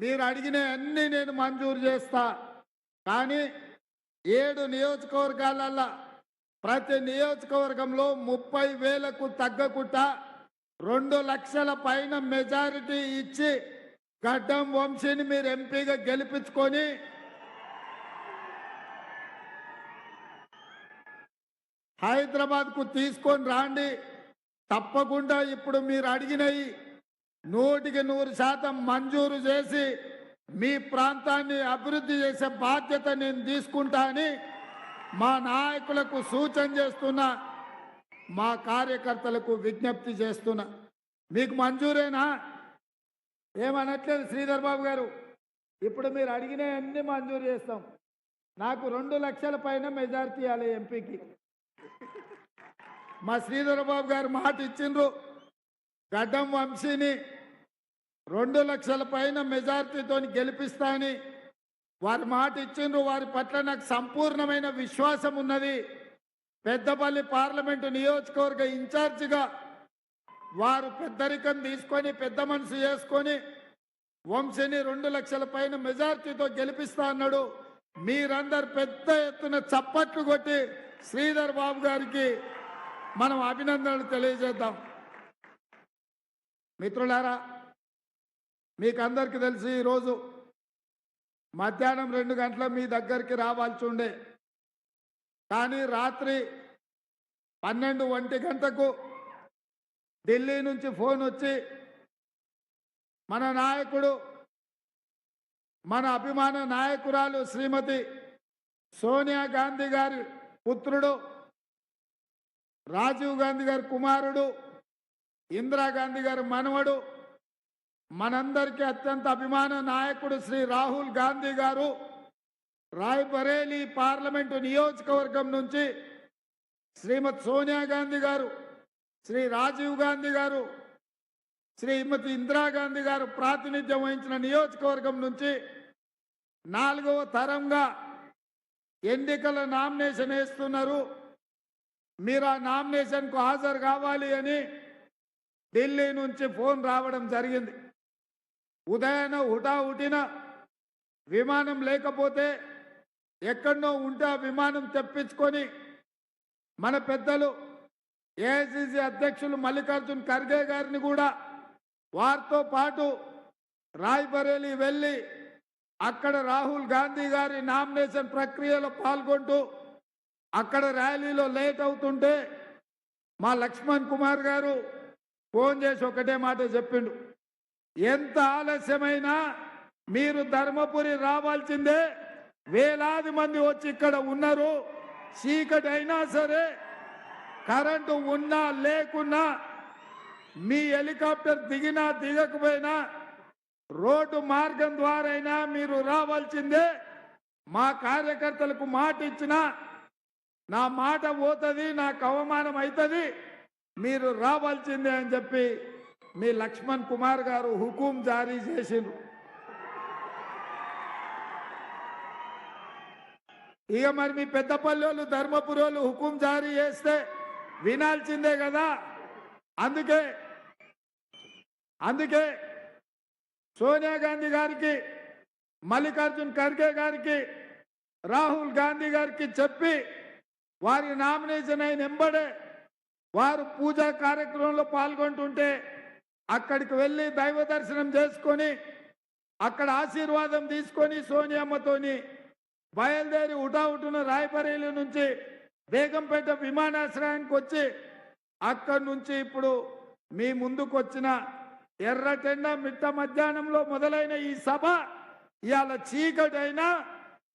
మీరు అడిగిన అన్ని నేను మంజూరు చేస్తా. కానీ ఏడు నియోజకవర్గాలల్లో ప్రతి నియోజకవర్గంలో ముప్పై వేలకు తగ్గకుండా రెండు లక్షల పైన మెజారిటీ ఇచ్చి గడ్డం వంశీని మీరు ఎంపీగా గెలిపించుకొని హైదరాబాద్కు తీసుకొని రాండి. తప్పకుండా ఇప్పుడు మీరు అడిగినవి నూటికి నూరు శాతం మంజూరు చేసి మీ ప్రాంతాన్ని అభివృద్ధి చేసే బాధ్యత నేను తీసుకుంటా అని మా నాయకులకు సూచన చేస్తున్నా మా కార్యకర్తలకు విజ్ఞప్తి చేస్తున్నా. మీకు మంజూరేనా? ఏమనట్లేదు శ్రీధర్ బాబు గారు. ఇప్పుడు మీరు అడిగిన అన్ని మంజూరు చేస్తాం. నాకు రెండు లక్షల పైన మెజార్టీ ఇవ్వాలి ఎంపీకి. మా శ్రీధర్ బాబు గారు మాట ఇచ్చిండ్రు. గడ్డం వంశీని రెండు లక్షల పైన మెజార్టీతో గెలిపిస్తానని వారి మాట ఇచ్చిండ్రు. వారి పట్ల నాకు సంపూర్ణమైన విశ్వాసం ఉన్నది. పెద్దపల్లి పార్లమెంటు నియోజకవర్గ ఇన్ఛార్జిగా వారు పెద్దరికం తీసుకొని పెద్ద మనసు చేసుకొని వంశీని రెండు లక్షల పైన మెజార్టీతో గెలిపిస్తా అన్నాడు. మీరందరు పెద్ద ఎత్తున చప్పట్లు కొట్టి శ్రీధర్ బాబు గారికి మనం అభినందనలు తెలియజేద్దాం. మిత్రులారా మీకు అందరికీ తెలిసి ఈరోజు మధ్యాహ్నం రెండు గంటల మీ దగ్గరికి రావాల్సి ఉండే. కానీ రాత్రి పన్నెండు ఒంటి గంటకు ఢిల్లీ నుంచి ఫోన్ వచ్చి మన నాయకుడు మన అభిమాన నాయకురాలు శ్రీమతి సోనియా గాంధీ గారి పుత్రుడు రాజీవ్ గాంధీ గారి కుమారుడు ఇందిరాగాంధీ గారి మనవడు. మనందరికీ అత్యంత అభిమాన నాయకుడు శ్రీ రాహుల్ గాంధీ గారు. రాయ్బరేలీ పార్లమెంటు నియోజకవర్గం నుంచి శ్రీమతి సోనియా గాంధీ గారు శ్రీ రాజీవ్ గాంధీ గారు శ్రీమతి ఇందిరాగాంధీ గారు ప్రాతినిధ్యం వహించిన నియోజకవర్గం నుంచి నాలుగవ తరంగా ఎన్నికల నామినేషన్ వేస్తున్నారు. మీరు ఆ నామినేషన్కు హాజరు కావాలి అని ఢిల్లీ నుంచి ఫోన్ రావడం జరిగింది. ఉదయాన హుటాహుటిన విమానం లేకపోతే ఎక్కడో ఉంటే ఆ విమానం తెప్పించుకొని మన పెద్దలు ఏఐసిసి అధ్యక్షులు మల్లికార్జున్ ఖర్గే గారిని కూడా వారితో పాటు రాయ్బరేలీ వెళ్ళి అక్కడ రాహుల్ గాంధీ గారి నామినేషన్ ప్రక్రియలో పాల్గొంటూ అక్కడ ర్యాలీలో లేట్ అవుతుంటే మా లక్ష్మణ్ కుమార్ గారు ఫోన్ చేసి ఒకటే మాట చెప్పిండు. ఎంత ఆలస్యమైనా మీరు ధర్మపురి రావాల్సిందే. వేలాది మంది వచ్చి ఇక్కడ ఉన్నారు. చీకటి అయినా సరే కరెంటు ఉన్నా లేకున్నా మీ హెలికాప్టర్ దిగినా దిగకపోయినా రోడ్డు మార్గం ద్వారా అయినా మీరు రావాల్సిందే. మా కార్యకర్తలకు మాట ఇచ్చిన నా మాట పోతుంది నాకు అవమానం అవుతుంది మీరు రావాల్సిందే అని చెప్పి మీ లక్ష్మణ్ కుమార్ గారు హుకుం జారీ చేసిండ్రు. ఇక మరి మీ పెద్దపల్లి ధర్మపురోలు హుకుం జారీ చేస్తే వినాల్సిందే కదా? అందుకే అందుకే సోనియా గాంధీ గారికి మల్లికార్జున్ ఖర్గే గారికి రాహుల్ గాంధీ గారికి చెప్పి వారి నామినేషన్ అయిన ఎంబడే వారు పూజా కార్యక్రమంలో పాల్గొంటుంటే అక్కడికి వెళ్ళి దైవ దర్శనం చేసుకొని అక్కడ ఆశీర్వాదం తీసుకొని సోనియమ్మతోని బయలుదేరి ఉటావుటున రాయబరేలి నుంచి బేగంపేట విమానాశ్రయానికి వచ్చి అక్కడి నుంచి ఇప్పుడు మీ ముందుకు వచ్చిన ఎర్రటెండ మిట్ట మధ్యాహ్నంలో మొదలైన ఈ సభ ఇవాళ చీకటైనా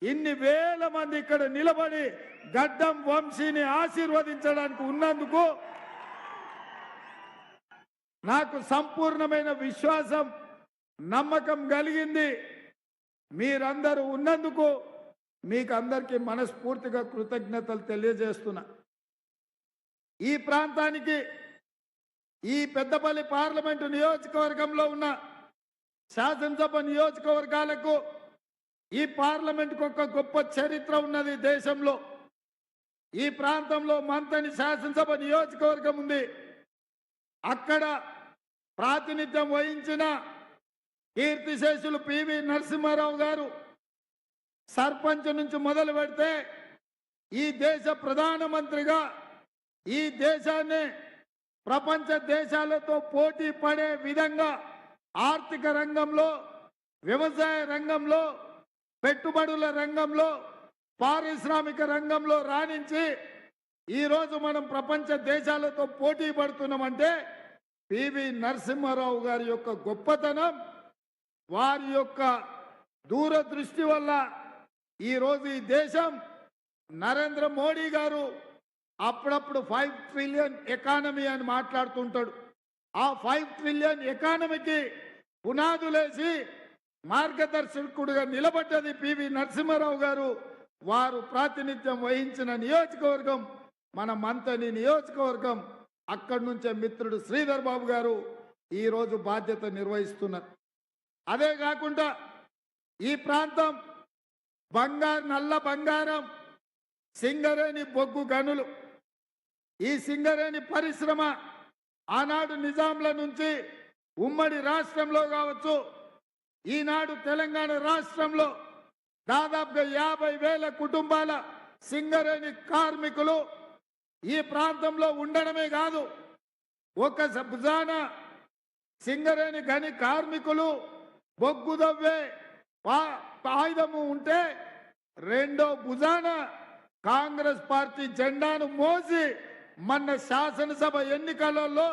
ఇన్ని వేల మంది ఇక్కడ నిలబడి గడ్డం వంశీని ఆశీర్వదించడానికి ఉన్నందుకు నాకు సంపూర్ణమైన విశ్వాసం నమ్మకం కలిగింది. మీరందరూ ఉన్నందుకు మీకు అందరికీ మనస్ఫూర్తిగా కృతజ్ఞతలు తెలియజేస్తున్నా. ఈ ప్రాంతానికి ఈ పెద్దపల్లి పార్లమెంటు నియోజకవర్గంలో ఉన్న శాసనసభ నియోజకవర్గాలకు ఈ పార్లమెంట్ ఒక గొప్ప చరిత్ర ఉన్నది దేశంలో. ఈ ప్రాంతంలో మంతని శాసనసభ నియోజకవర్గం ఉంది. అక్కడ ప్రాతినిధ్యం వహించిన కీర్తిశేషులు పివి నరసింహారావు గారు సర్పంచ్ నుంచి మొదలు పెడితే ఈ దేశ ప్రధానమంత్రిగా ఈ దేశాన్ని ప్రపంచ దేశాలతో పోటీ పడే విధంగా ఆర్థిక రంగంలో వ్యవసాయ రంగంలో పెట్టుబడుల రంగంలో పారిశ్రామిక రంగంలో రాణించి ఈరోజు మనం ప్రపంచ దేశాలతో పోటీ పడుతున్నామంటే పివి నరసింహారావు గారి యొక్క గొప్పతనం వారి యొక్క దూరదృష్టి వల్ల ఈరోజు ఈ దేశం నరేంద్ర మోడీ గారు అప్పుడప్పుడు ఫైవ్ ట్రిలియన్ ఎకానమీ అని మాట్లాడుతుంటాడు. ఆ ఫైవ్ ట్రిలియన్ ఎకానమీకి పునాదులేసి మార్గదర్శకుడిగా నిలబడ్డది పివి నరసింహారావు గారు. వారు ప్రాతినిధ్యం వహించిన నియోజకవర్గం మన మంతని నియోజకవర్గం అక్కడి నుంచే మిత్రుడు శ్రీధర్ బాబు గారు ఈరోజు బాధ్యత నిర్వహిస్తున్నారు. అదే కాకుండా ఈ ప్రాంతం బంగారు నల్ల బంగారం సింగరేణి బొగ్గు గనులు. ఈ సింగరేణి పరిశ్రమ ఆనాడు నిజాంల నుంచి ఉమ్మడి రాష్ట్రంలో కావచ్చు ఈనాడు తెలంగాణ రాష్ట్రంలో దాదాపుగా యాభై వేల కుటుంబాల సింగరేణి కార్మికులు ఈ ప్రాంతంలో ఉండడమే కాదు ఒక భుజాన సింగరేణి గని కార్మికులు బొగ్గు దవ్వే పా- ఆయుధము ఉంటే రెండో భుజాన కాంగ్రెస్ పార్టీ జెండాను మోసి మొన్న శాసనసభ ఎన్నికలలో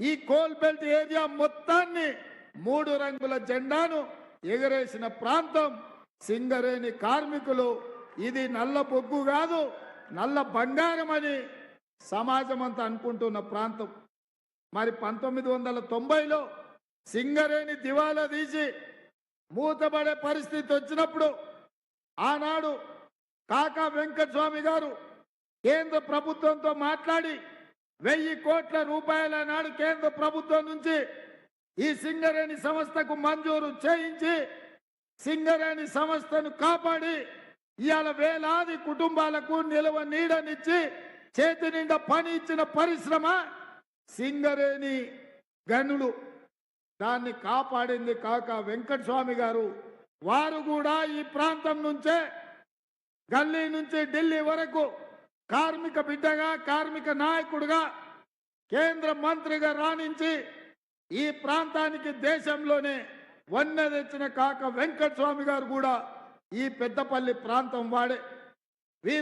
ఈ కోల్బెల్ట్ ఏరియా మొత్తాన్ని మూడు రంగుల జెండాను ఎగరేసిన ప్రాంతం సింగరేణి కార్మికులు. ఇది నల్ల బొగ్గు కాదు నల్ల బంగారం అని సమాజం అంతా అనుకుంటున్న ప్రాంతం. మరి పంతొమ్మిది వందల తొంభైలో సింగరేణి దివాలా తీసి మూతపడే పరిస్థితి వచ్చినప్పుడు ఆనాడు కాకా వెంకటస్వామి గారు కేంద్ర ప్రభుత్వంతో మాట్లాడి వెయ్యి కోట్ల రూపాయల నాడు కేంద్ర ప్రభుత్వం నుంచి ఈ సింగరేణి సంస్థకు మంజూరు చేయించి సింగరేణి సంస్థను కాపాడి ఇవాళ వేలాది కుటుంబాలకు నిలవ నీడనిచ్చి చేతి నిండా పని ఇచ్చిన పరిశ్రమ సింగరేణి గనులు. దాన్ని కాపాడింది కాక వెంకటస్వామి గారు. వారు కూడా ఈ ప్రాంతం నుంచే గల్లీ నుంచి ఢిల్లీ వరకు కార్మిక బిడ్డగా కార్మిక నాయకుడిగా కేంద్ర మంత్రిగా రాణించి ఈ ప్రాంతానికి దేశంలోనే వన్నె తెచ్చిన కాక వెంకటస్వామి గారు కూడా ఈ పెద్దపల్లి ప్రాంతం వాడే. వీరే